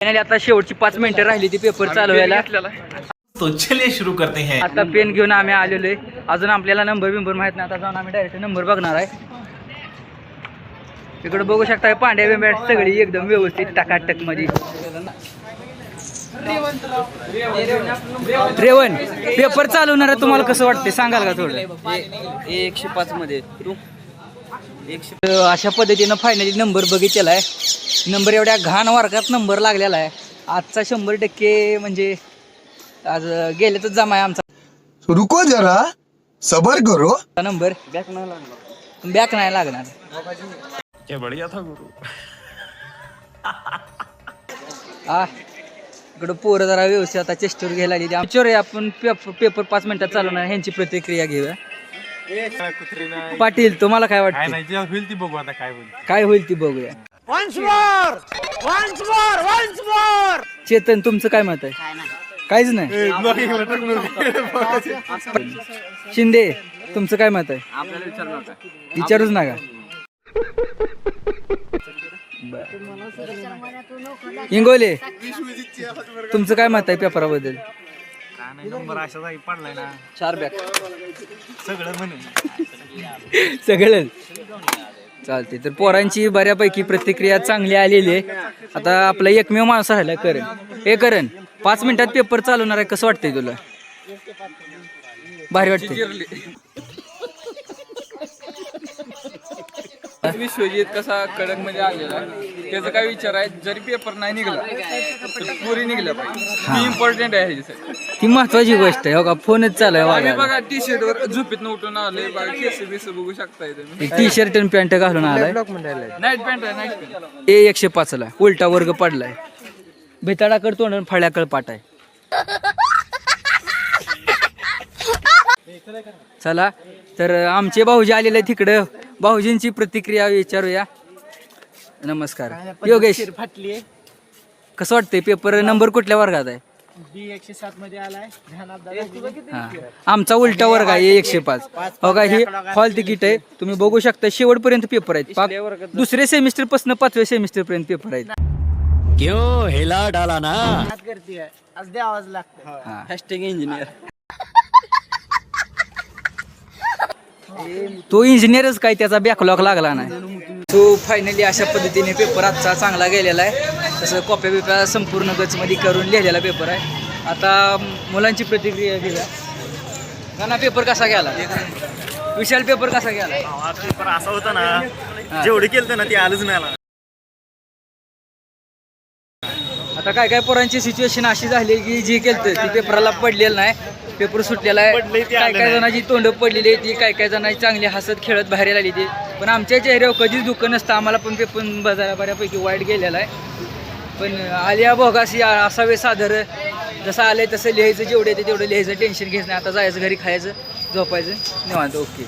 Finally आता शेवटची पाच मिनिटं राहिली ती पेपर चालू व्हायला तो चलिए शुरू करते हैं. आता पेन घेऊन आम्ही आलेलो आहे अजून आपल्याला नंबर बिंबर माहीत नाही. आता जाऊन आम्ही डायरेक्ट नंबर बघणार आहे. इकडे बघू शकता पांड्या बिंब्या सगळी एकदम व्यवस्थित टकाटकमध्ये रेवन पेपर चालवणार आहे तुम्हाला कसं वाटते सांगाल का थोडं? एकशे पाच मध्ये. तू? तर अशा पद्धतीनं फायनली नंबर बघितलेला आहे नंबर एवढ्या घाण वर्गात नंबर लागलेला आहे आजचा शंभर टक्के म्हणजे आज गेल्यातच जमा आहे आमचा. रुको जरा सबर करो. नंबर बॅक नाही लागला बॅक नाही लागणार. क्या बढ़िया था गुरु। आ इकडं पोरं जरा व्यवस्थित आता चेस्टवर घ्यायला लागली. आमच्यावर आपण पेपर पेपर पाच मिनिटात चालवणार. ह्यांची प्रतिक्रिया घेऊया. पाटील तुम्हाला काय वाटतं नाही होईल ती बघू आता काय होईल. काय होईल ती बघूया. चेतन तुमचं काय मत आहे? काहीच नाही? शिंदे तुमचं काय मत आहे? आपल्याला विचारूच नका. इंगोले तुमचं काय मत आहे पेपराबद्दल? का नाही नंबर अशा जागी पडलाय ना. चार बॅग. सगळं सगळं. चालते तर पोरांची बऱ्यापैकी प्रतिक्रिया चांगली आलेली आहे. आता आपला एकमेव माणूस राहिला करण. हे करण पाच मिनिटात पेपर चालवणार आहे कसं वाटतंय तुला? भारी वाटते विश्वजित कसा कडकमध्ये आलेला त्याचा काय विचार आहे? जरी पेपर नाही निघला तर पुरी निघलं पाहिजे. ही. इम्पॉर्टंट आहे ह्याच्यासाठी ती महत्वाची गोष्ट आहे हो का? फोनच चालू आहे आम्ही वागायला. बघा टी शर्ट वर झोपेत उठून आलोय बघा केस बिस बघू शकताय तुम्ही. टी शर्ट आणि पॅन्ट घालून आलाय. नाईट पॅन्ट आहे नाईट पॅन्ट ए एकशे पाचला उलटा वर्ग पडलाय. भेताडाकड तोंड आणि फळ्याकड पाट आहे. चला तर आमचे भाऊजी आलेले आहेत तिकडं. भाऊजींची प्रतिक्रिया विचारूया. नमस्कार. योगेश. फाटली कसं वाटतंय? पेपर नंबर कुठल्या वर्गात आहे? बी एकशे सात मध्ये आलाय. हा. आमचा उलटा वर्ग आहे एकशे पाच. हो का हे हॉल तिकीट आहे. तुम्ही बघू शकता शेवटपर्यंत पेपर आहेत. दुसऱ्या सेमिस्टरपासून पाचव्या सेमिस्टर पर्यंत पेपर आहेत. हात करते आज द्यावाच लागतं हा. हॅशटॅग इंजिनियर तो इंजिनियरच काय त्याचा बॅकलॉग लागला नाही. तो फायनली अशा पद्धतीने पेपर आजचा चांगला गेलेला आहे. तसं कॉप्या बिप्या संपूर्ण गचमध्ये करून लिहिलेला पेपर आहे. आता मुलांची प्रतिक्रिया घेऊया. गाणा पेपर कसा गेला? विशाल पेपर कसा गेला? पेपर असा होता ना जेवढे केलं ना ते आलंच नाही आला आता काय काय पोरांची सिच्युएशन अशी झाली की जी केलं ती पेपराला पडलेलं नाही. पेपर सुटलेला आहे. ते काय आलं काय. जणांची तोंड पडलेली आहे ती काय काय जणांची चांगली हसत खेळत बाहेर आली ती पण आमच्या चेहऱ्यावर कधीच दुःख नसतं. आम्हाला पण पेपर बजारा बऱ्यापैकी वाईट गेलेला आहे. पण आलिया भोगासी असावे सादर जसं आलंय तसं लिहायचं जेवढे येते तेवढं लिहायचं टेन्शन घ्यायचं नाही. आता जायचं घरी खायचं झोपायचं निवांत. ओके.